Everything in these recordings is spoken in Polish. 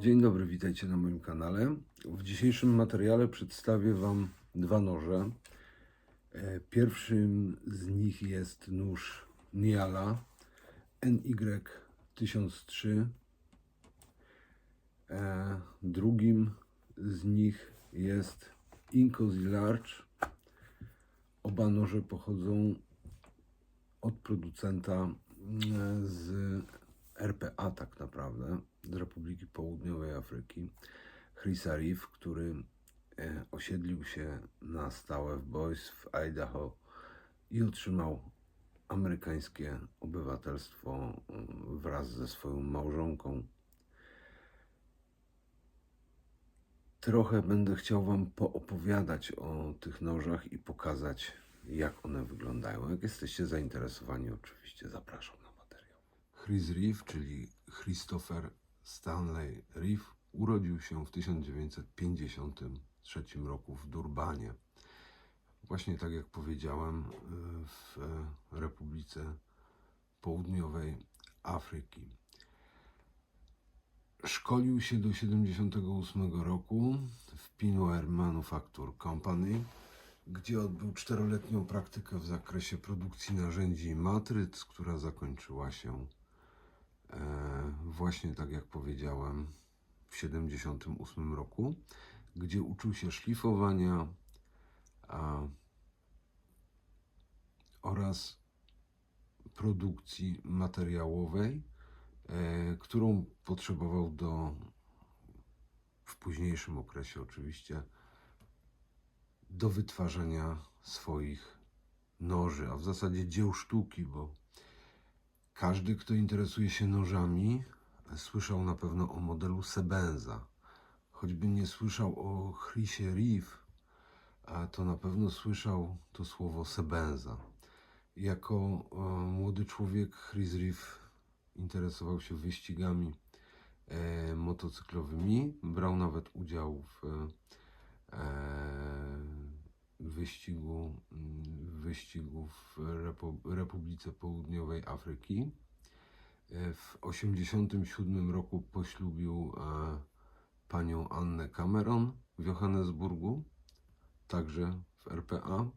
Dzień dobry, witajcie na moim kanale. W dzisiejszym materiale przedstawię Wam dwa noże. E, Pierwszym z nich jest nóż Niala NY1003. E, Drugim z nich jest Incosi Large. Oba noże pochodzą od producenta mm, z RPA tak naprawdę, z Republiki Południowej Afryki, Chris Arif, który e, osiedlił się na stałe w Boise w Idaho i otrzymał amerykańskie obywatelstwo mm, wraz ze swoją małżonką. Trochę będę chciał Wam poopowiadać o tych nożach i pokazać, jak one wyglądają. Jak jesteście zainteresowani, oczywiście zapraszam na materiał. Chris Reeve, czyli Christopher Stanley Reeve, urodził się w 1953 roku w Durbanie. Właśnie tak jak powiedziałem, w Republice Południowej Afryki. Szkolił się do 78 roku w Pinware Manufacture Company, gdzie odbył czteroletnią praktykę w zakresie produkcji narzędzi matryc, która zakończyła się e, właśnie tak jak powiedziałem w 78 roku, gdzie uczył się szlifowania a, oraz produkcji materiałowej, którą potrzebował do w późniejszym okresie oczywiście do wytwarzania swoich noży, a w zasadzie dzieł sztuki, bo każdy, kto interesuje się nożami, słyszał na pewno o modelu Sebenza. Choćby nie słyszał o Chrisie Reeve, a to na pewno słyszał to słowo Sebenza. Jako e, młody człowiek Chris Reeve interesował się wyścigami e, motocyklowymi, brał nawet udział w e, wyścigu, mm, wyścigu w Repu- Republice Południowej Afryki. E, W 1987 roku poślubił e, panią Annę Cameron w Johannesburgu, także w RPA.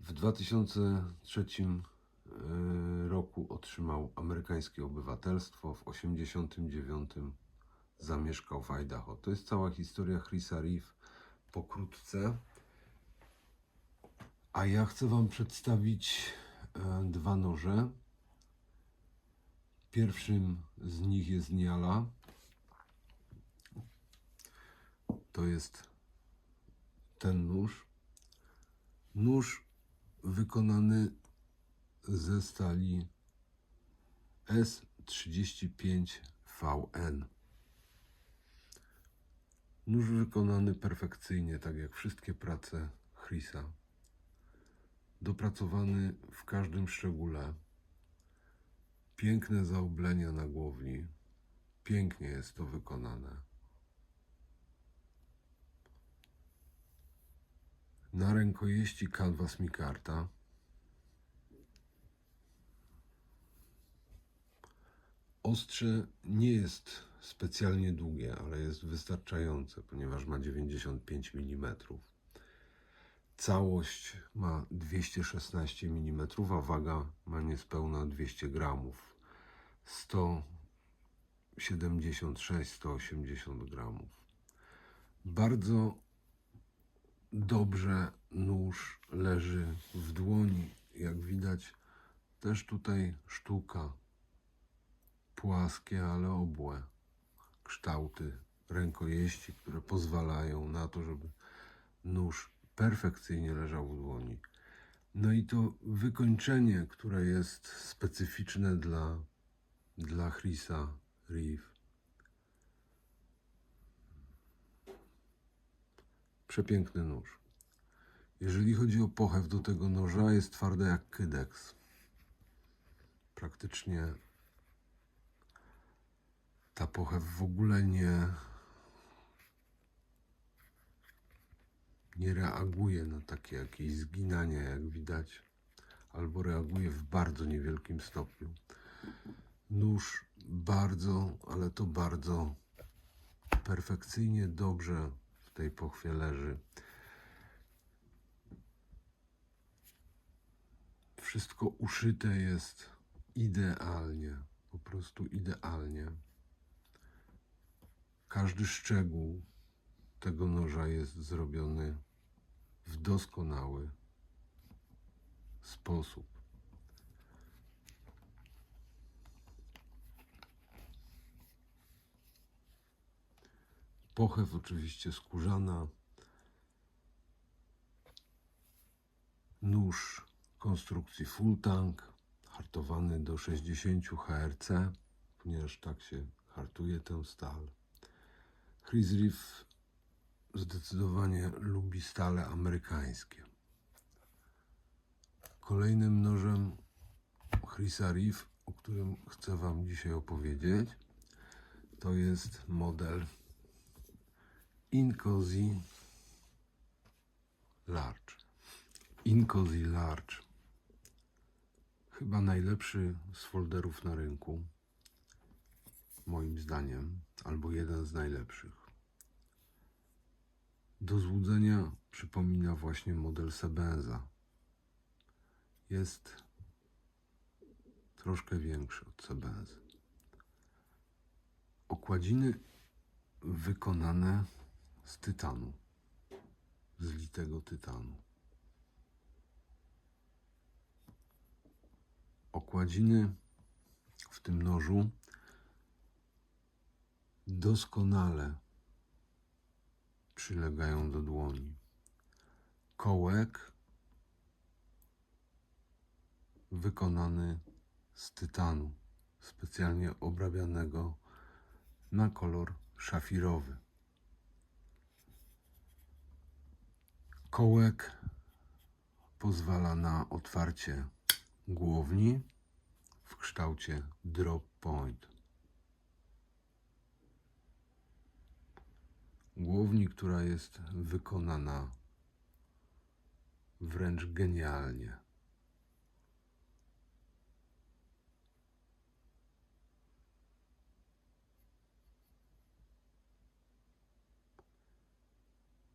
W 2003 e, roku otrzymał amerykańskie obywatelstwo, w 1989 zamieszkał w Idaho. To jest cała historia Chrisa Reeve pokrótce. A ja chcę Wam przedstawić e, dwa noże. Pierwszym z nich jest Niala. To jest ten nóż. Nóż wykonany ze stali S35VN. Nóż wykonany perfekcyjnie, tak jak wszystkie prace Chrisa. Dopracowany w każdym szczególe. Piękne zaoblenia na głowni. Pięknie jest to wykonane. Na rękojeści kanwas mikarta. Ostrze nie jest specjalnie długie, ale jest wystarczające, ponieważ ma 95 mm. Całość ma 216 mm, a waga ma niespełna 200 gramów. 176-180 gramów. Bardzo dobrze nóż leży w dłoni. Jak widać, też tutaj sztuka. Płaskie, ale obłe kształty rękojeści, które pozwalają na to, żeby nóż perfekcyjnie leżał w dłoni. No i to wykończenie, które jest specyficzne dla, dla Chrisa Reeve. Przepiękny nóż. Jeżeli chodzi o pochew do tego noża, jest twarde jak kydeks. Praktycznie ta pochew w ogóle nie, nie reaguje na takie jakieś zginania, jak widać, albo reaguje w bardzo niewielkim stopniu. Nóż bardzo, ale to bardzo perfekcyjnie dobrze w tej pochwie leży. Wszystko uszyte jest idealnie, po prostu idealnie. Każdy szczegół tego noża jest zrobiony w doskonały sposób. Pochew oczywiście skórzana. Nóż konstrukcji full tank, hartowany do 60 HRC, ponieważ tak się hartuje tę stal. Chris Reeve zdecydowanie lubi stale amerykańskie. Kolejnym nożem Chrisa Reeve, o którym chcę Wam dzisiaj opowiedzieć, to jest model Incozy Large. Incozy Large. Chyba najlepszy z folderów na rynku. Moim zdaniem. Albo jeden z najlepszych. Do złudzenia przypomina właśnie model Sebenza. Jest troszkę większy od Sebenzy. Okładziny wykonane z tytanu, z litego tytanu. Okładziny w tym nożu doskonale przylegają do dłoni. Kołek wykonany z tytanu, specjalnie obrabianego na kolor szafirowy. Kołek pozwala na otwarcie głowni w kształcie drop point. Głowni, która jest wykonana wręcz genialnie.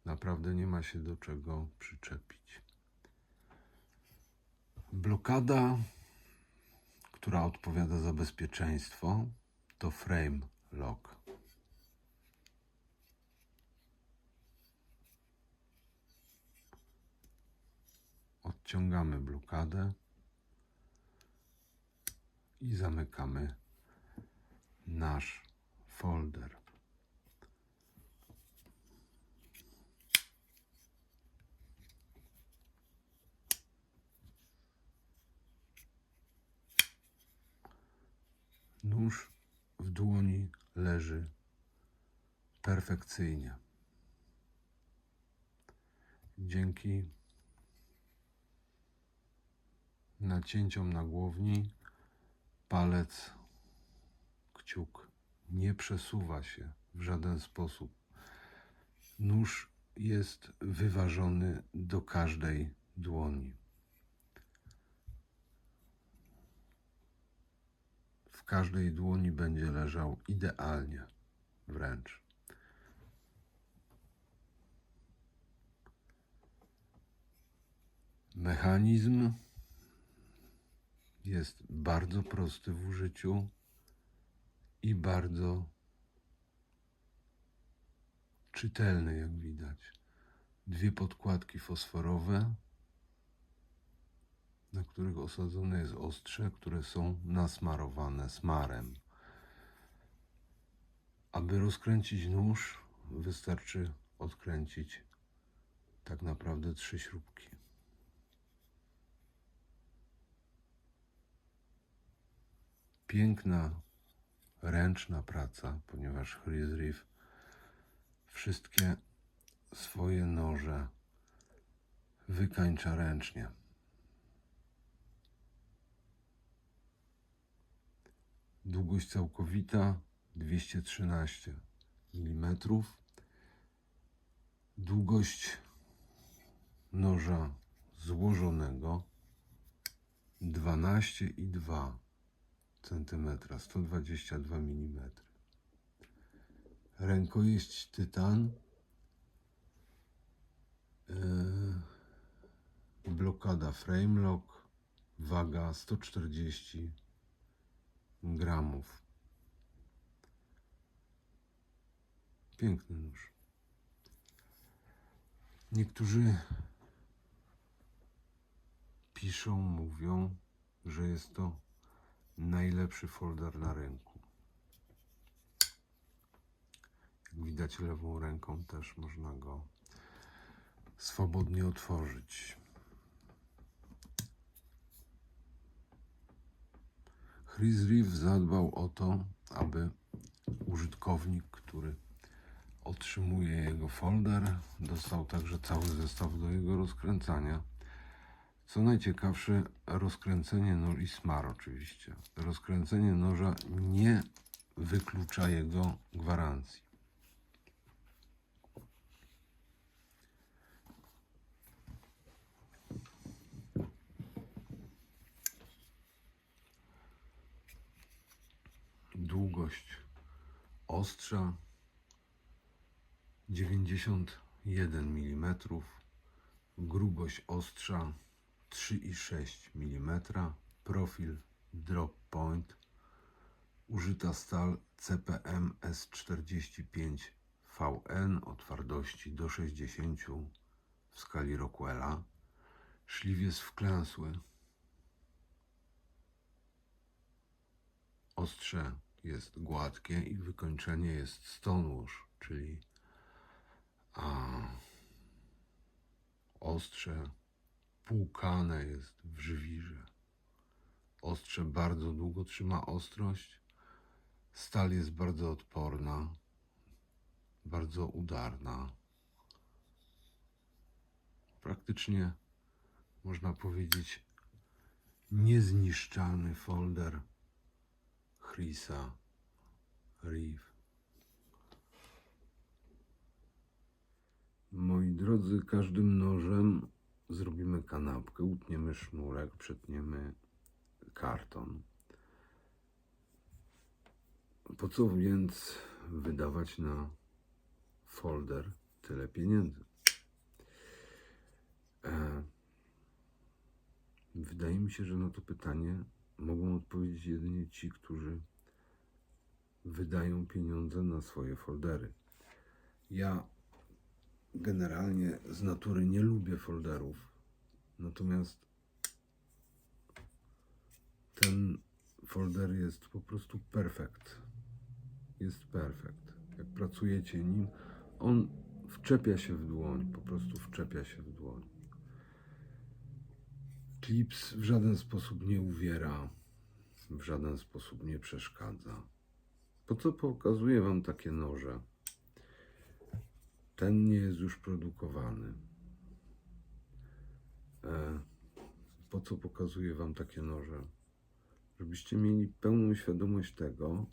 Naprawdę nie ma się do czego przyczepić. Blokada, która odpowiada za bezpieczeństwo, to frame lock. Odciągamy blokadę i zamykamy nasz folder. Nóż w dłoni leży perfekcyjnie. Dzięki nacięciom na głowni palec, kciuk nie przesuwa się w żaden sposób. Nóż jest wyważony do każdej dłoni. w każdej dłoni będzie leżał idealnie, wręcz. Mechanizm jest bardzo prosty w użyciu i bardzo czytelny, jak widać. Dwie podkładki fosforowe na których osadzone jest ostrze, które są nasmarowane smarem. Aby rozkręcić nóż, wystarczy odkręcić tak naprawdę trzy śrubki. Piękna, ręczna praca, ponieważ Chris Reeve wszystkie swoje noże wykańcza ręcznie. Długość całkowita 213 mm. Długość noża złożonego 12,2 cm, 122 mm. Rękojeść tytan. Yy, blokada frame lock. Waga 140 gramów. Piękny nóż. Niektórzy piszą, mówią, że jest to najlepszy folder na rynku. Jak widać lewą ręką też można go swobodnie otworzyć. Chris Reeve zadbał o to, aby użytkownik, który otrzymuje jego folder, dostał także cały zestaw do jego rozkręcania. Co najciekawsze, rozkręcenie noża i smar oczywiście. Rozkręcenie noża nie wyklucza jego gwarancji. Długość ostrza 91 mm, grubość ostrza 3,6 mm, profil drop point, użyta stal CPM S45 VN o twardości do 60 w skali Rockwella, szliw jest wklęsły, ostrze jest gładkie i wykończenie jest stonewash, czyli a, ostrze płukane jest w żywirze. Ostrze bardzo długo trzyma ostrość. Stal jest bardzo odporna, bardzo udarna. Praktycznie można powiedzieć niezniszczalny folder Chrisa Reeve. Moi drodzy, każdym nożem zrobimy kanapkę, utniemy sznurek, przetniemy karton. Po co więc wydawać na folder tyle pieniędzy? E, wydaje mi się, że na to pytanie mogą odpowiedzieć jedynie ci, którzy wydają pieniądze na swoje foldery. Ja generalnie z natury nie lubię folderów, natomiast ten folder jest po prostu perfekt. Jest perfekt. Jak pracujecie nim, on wczepia się w dłoń, po prostu wczepia się w dłoń. Klips w żaden sposób nie uwiera, w żaden sposób nie przeszkadza. Po co pokazuję Wam takie noże? Ten nie jest już produkowany. E, po co pokazuję Wam takie noże? Żebyście mieli pełną świadomość tego,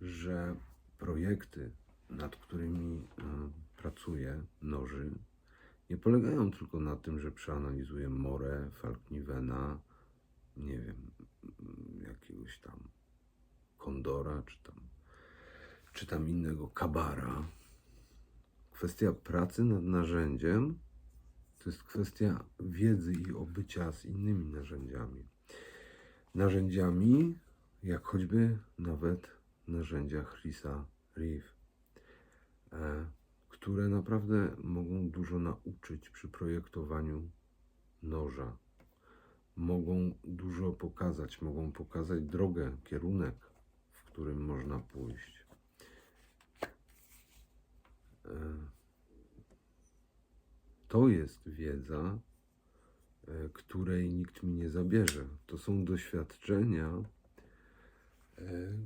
że projekty, nad którymi e, pracuję, noży, nie polegają tylko na tym, że przeanalizuję Morę, Falknivena, nie wiem, mm, jakiegoś tam Kondora, czy tam, czy tam innego Kabara. Kwestia pracy nad narzędziem to jest kwestia wiedzy i obycia z innymi narzędziami. Narzędziami, jak choćby nawet narzędzia Chrisa Reeve, e, które naprawdę mogą dużo nauczyć przy projektowaniu noża. Mogą dużo pokazać, mogą pokazać drogę, kierunek, w którym można pójść. E, To jest wiedza, e, której nikt mi nie zabierze. To są doświadczenia, e,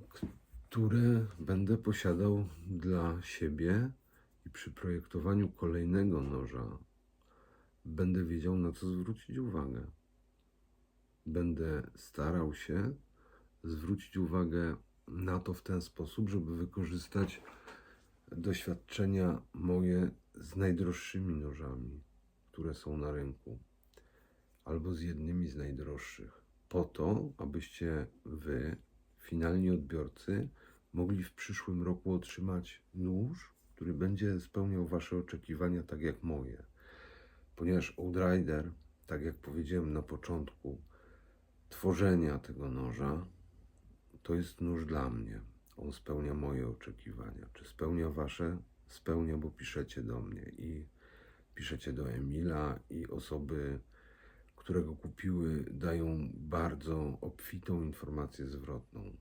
które będę posiadał dla siebie i przy projektowaniu kolejnego noża będę wiedział, na co zwrócić uwagę. Będę starał się zwrócić uwagę na to w ten sposób, żeby wykorzystać doświadczenia moje z najdroższymi nożami, które są na rynku, albo z jednymi z najdroższych, po to, abyście wy, finalni odbiorcy, mogli w przyszłym roku otrzymać nóż, który będzie spełniał wasze oczekiwania tak jak moje. Ponieważ Outrider, tak jak powiedziałem na początku tworzenia tego noża, to jest nóż dla mnie. On spełnia moje oczekiwania. Czy spełnia wasze? Spełnia, bo piszecie do mnie i piszecie do Emila i osoby, które go kupiły, dają bardzo obfitą informację zwrotną.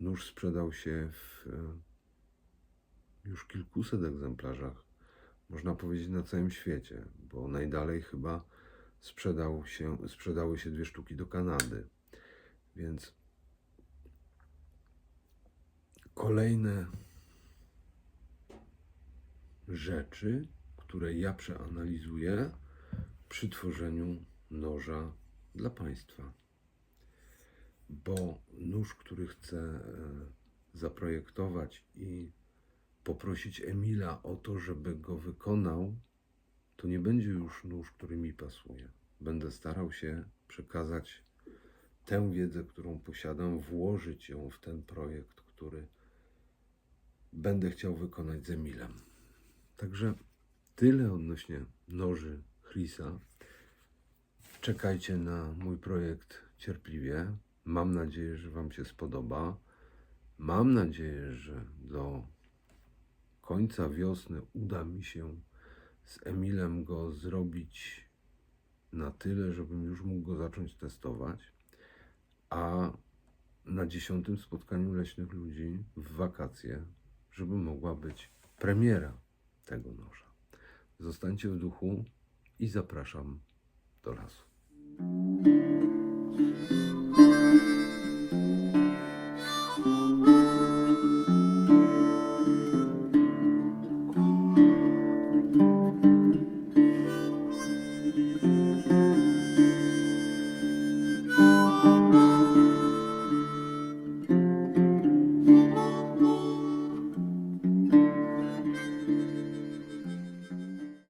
Nóż sprzedał się w e, już kilkuset egzemplarzach, można powiedzieć na całym świecie, bo najdalej chyba sprzedał się, sprzedały się dwie sztuki do Kanady. Więc kolejne rzeczy, które ja przeanalizuję przy tworzeniu noża dla Państwa. Bo nóż, który chcę e, zaprojektować i poprosić Emila o to, żeby go wykonał, to nie będzie już nóż, który mi pasuje. Będę starał się przekazać tę wiedzę, którą posiadam, włożyć ją w ten projekt, który będę chciał wykonać z Emilem. Także tyle odnośnie noży Chrisa. Czekajcie na mój projekt cierpliwie. Mam nadzieję, że Wam się spodoba. Mam nadzieję, że do końca wiosny uda mi się z Emilem go zrobić na tyle, żebym już mógł go zacząć testować. A na dziesiątym spotkaniu leśnych ludzi w wakacje, żeby mogła być premiera tego noża. Zostańcie w duchu i zapraszam do lasu.